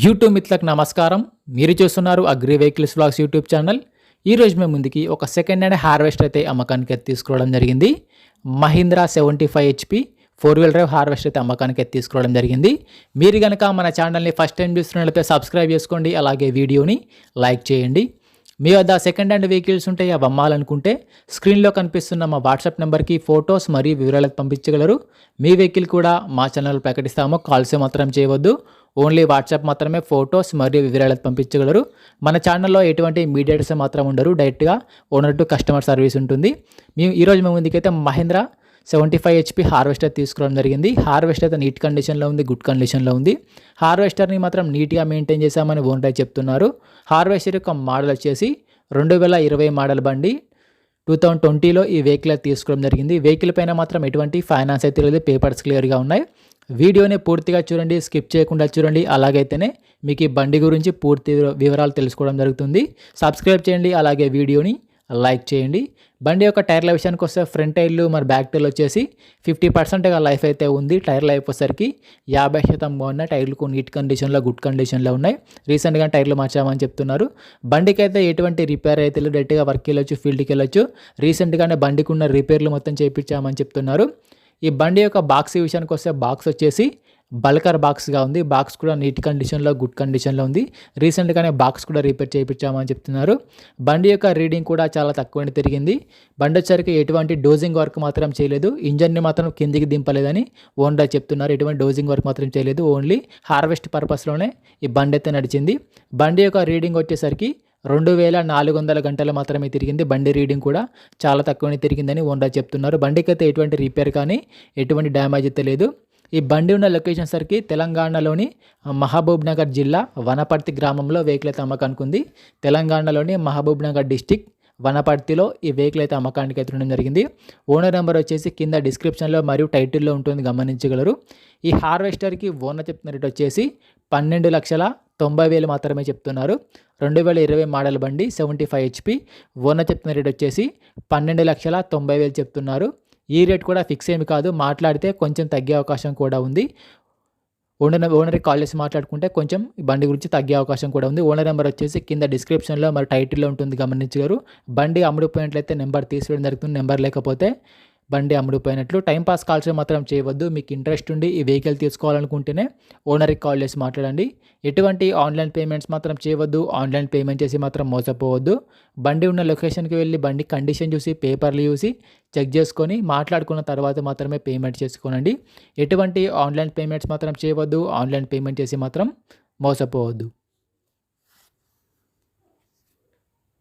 YouTube మిత్రులకు నమస్కారం. మీరు చూస్తున్నారు agri vehicles blogs YouTube channel. ఈ రోజు మేము ముందుకి ఒక సెకండ్ హ్యాండ్ హార్వెస్టర్ అయితే అమ్మకానికి అయితే తీసుకోవడం జరిగింది. Mahindra seventy five HP four wheel drive అయితే అమ్మకానికి అయితే తీసుకోవడం జరిగింది. మీరు కనుక మన ఛానల్ని ఫస్ట్ టైం చూస్తున్నట్లయితే సబ్స్క్రైబ్ చేసుకోండి. అలాగే వీడియోని లైక్ చేయండి. మీ వద్ద సెకండ్ హ్యాండ్ వెహికల్స్ ఉంటే అవి అమ్మాలనుకుంటే స్క్రీన్లో కనిపిస్తున్న మా వాట్సాప్ నెంబర్కి ఫొటోస్ మరియు వివరాలకు పంపించగలరు. మీ వెహికల్ కూడా మా ఛానల్ ప్రకటిస్తాము కాల్స్ మాత్రం చేయవద్దు. ఓన్లీ వాట్సాప్ మాత్రమే ఫొటోస్ మరియు వివరాలు పంపించగలరు. మన ఛానల్లో ఎటువంటి మీడియేటర్స్ మాత్రం ఉండరు. డైరెక్ట్గా ఓనర్ టు కస్టమర్ సర్వీస్ ఉంటుంది. మేము ఈరోజు మేము ముందుకైతే Mahindra seventy five HP harvester తీసుకోవడం జరిగింది. హార్వెస్టర్ అయితే నీట్ కండిషన్లో ఉంది గుడ్ కండిషన్లో ఉంది. హార్వెస్టర్ని మాత్రం నీట్గా మెయింటైన్ చేశామని ఓనర్ చెప్తున్నారు. హార్వెస్టర్ యొక్క మోడల్ వచ్చేసి రెండు వేల ఇరవై మోడల్ బండి. టూ థౌజండ్ ట్వంటీలో ఈ వెహికల్ తీసుకోవడం జరిగింది. వెహికల్ పైన మాత్రం ఎటువంటి ఫైనాన్స్ అయితే లేదు. పేపర్స్ క్లియర్గా ఉన్నాయి. వీడియోని పూర్తిగా చూడండి స్కిప్ చేయకుండా చూడండి. అలాగైతేనే మీకు ఈ బండి గురించి పూర్తి వివరాలు తెలుసుకోవడం జరుగుతుంది. సబ్స్క్రైబ్ చేయండి అలాగే వీడియోని లైక్ చేయండి. బండి యొక్క టైర్ల విషయానికి వస్తే ఫ్రంట్ టైర్లు మరి బ్యాక్ టైర్లు వచ్చేసి ఫిఫ్టీ పర్సెంట్గా లైఫ్ అయితే ఉంది. టైర్లు అయిపోయేసరికి యాభై శాతం బాగున్నాయి టైర్లు నీట్ కండిషన్లో గుడ్ కండిషన్లో ఉన్నాయి. రీసెంట్గా టైర్లు మార్చామని చెప్తున్నారు. బండికి అయితే ఎటువంటి రిపేర్ అయితే డైరెక్ట్గా వర్క్కి వెళ్ళొచ్చు ఫీల్డ్కి వెళ్ళొచ్చు. రీసెంట్గానే బండికి ఉన్న రిపేర్లు మొత్తం చేయించామని చెప్తున్నారు. ఈ బండి యొక్క బాక్స్ విషయానికి వస్తే బాక్స్ వచ్చేసి బల్కర్ బాక్స్గా ఉంది. బాక్స్ కూడా నీట్ కండిషన్లో గుడ్ కండిషన్లో ఉంది. రీసెంట్గానే బాక్స్ కూడా రిపేర్ చేయించామని చెప్తున్నారు. బండి యొక్క రీడింగ్ కూడా చాలా తక్కువనే తిరిగింది. బండి వచ్చరికి ఎటువంటి డోజింగ్ వర్క్ మాత్రం చేయలేదు. ఇంజన్ని మాత్రం కిందికి దింపలేదని ఓన్గా చెప్తున్నారు. ఎటువంటి డోజింగ్ వర్క్ మాత్రం చేయలేదు. ఓన్లీ హార్వెస్ట్ పర్పస్లోనే ఈ బండి అయితే నడిచింది. బండి యొక్క రీడింగ్ వచ్చేసరికి రెండు వేల నాలుగు వందల గంటలు మాత్రమే తిరిగింది. బండి రీడింగ్ కూడా చాలా తక్కువనే తిరిగిందని ఓనర్ చెప్తున్నారు. బండికి అయితే ఎటువంటి రిపేర్ కానీ ఎటువంటి డ్యామేజ్ అయితే లేదు. ఈ బండి ఉన్న లొకేషన్ సరికి తెలంగాణలోని మహబూబ్ నగర్ జిల్లా వనపర్తి గ్రామంలో వెహికల్ అయితే అమ్మకానికి ఉంది. తెలంగాణలోని మహబూబ్ నగర్ డిస్టిక్ వనపర్తిలో ఈ వెహికల్ అయితే అమ్మకానికి అయితే ఉండడం జరిగింది. ఓనర్ నెంబర్ వచ్చేసి కింద డిస్క్రిప్షన్లో మరియు టైటిల్లో ఉంటుంది గమనించగలరు. ఈ హార్వెస్టర్కి ఓనర్ చెప్తున్న రేట్ వచ్చేసి పన్నెండు లక్షల తొంభై వేలు మాత్రమే చెప్తున్నారు. రెండు వేల ఇరవై మోడల్ బండి సెవెంటీ ఫైవ్ హెచ్పి ఓనర్ చెప్తున్న రేట్ వచ్చేసి పన్నెండు లక్షల తొంభై వేలు చెప్తున్నారు. ఈ రేట్ కూడా ఫిక్స్ ఏమి కాదు. మాట్లాడితే కొంచెం తగ్గే అవకాశం కూడా ఉంది. ఓనర్ ఓనర్కి కాల్ చేసి మాట్లాడుకుంటే కొంచెం బండి గురించి తగ్గే అవకాశం కూడా ఉంది. ఓనర్ నెంబర్ వచ్చేసి కింద డిస్క్రిప్షన్లో మరి టైటిల్లో ఉంటుంది గమనించగారు బండి అమ్ముడుపోయినట్లయితే నెంబర్ తీసుకోవడం జరుగుతుంది. నెంబర్ లేకపోతే బండి అమ్ముడుపోయినట్లు. టైంపాస్ కాల్స్ మాత్రం చేయవద్దు. మీకు ఇంట్రెస్ట్ ఉండి ఈ వెహికల్ తీసుకోవాలనుకుంటేనే ఓనర్కి కాల్ చేసి మాట్లాడండి. ఎటువంటి ఆన్లైన్ పేమెంట్స్ మాత్రం చేయవద్దు. ఆన్లైన్ పేమెంట్ చేసి మాత్రం మోసపోవద్దు. బండి ఉన్న లొకేషన్కి వెళ్ళి బండి కండిషన్ చూసి పేపర్లు చూసి చెక్ చేసుకొని మాట్లాడుకున్న తర్వాత మాత్రమే పేమెంట్ చేసుకోనండి. ఎటువంటి ఆన్లైన్ పేమెంట్స్ మాత్రం చేయవద్దు. ఆన్లైన్ పేమెంట్ చేసి మాత్రం మోసపోవద్దు.